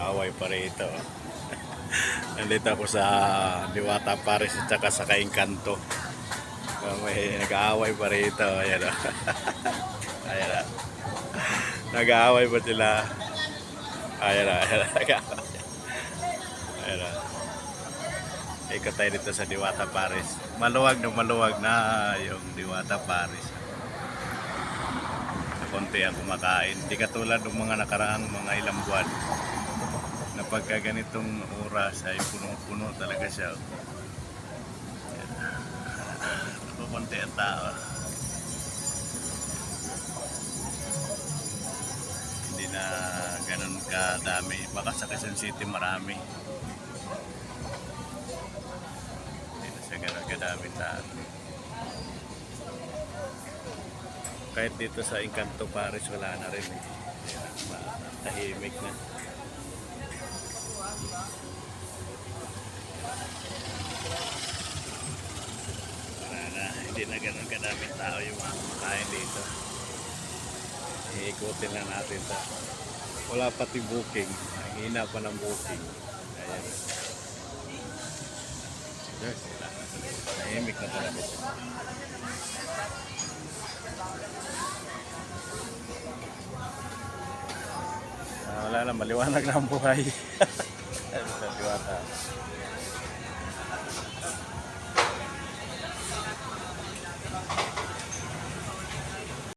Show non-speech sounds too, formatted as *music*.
Away pa rito. *laughs* Nandito ako sa Diwata Paris at saka sa Kainkanto. May nag-aaway pa rito. Ayan o. *laughs* Ayan o. Nag-aaway pa sila. Ayan o. Ayan o. *laughs* Ayan o. Ikot tayo dito sa Diwata Paris. Maluwag na maluwag na yung Diwata Paris. Konti ang kumakain. Hindi katulad ng mga nakaraang mga ilang buwan pagka ganitong oras ay puno-puno talaga siya. Kukunti ang tao. Hindi na ganun kadami. Baka sa Quezon City marami. Hindi na siya ganun kadami tao. Kahit dito sa Encanto Paris wala na rin eh. Tahimik na. Wala na, hindi na ganun kadaming tao yung mga kumakain dito. Iikutin lang natin sa wala pati booking. Ang hina pa ng booking. Ayan. Yes, wala na. Tahimik na talaga siya. Ah, wala na, maliwanag na ang buhay. *laughs* Sa diwata.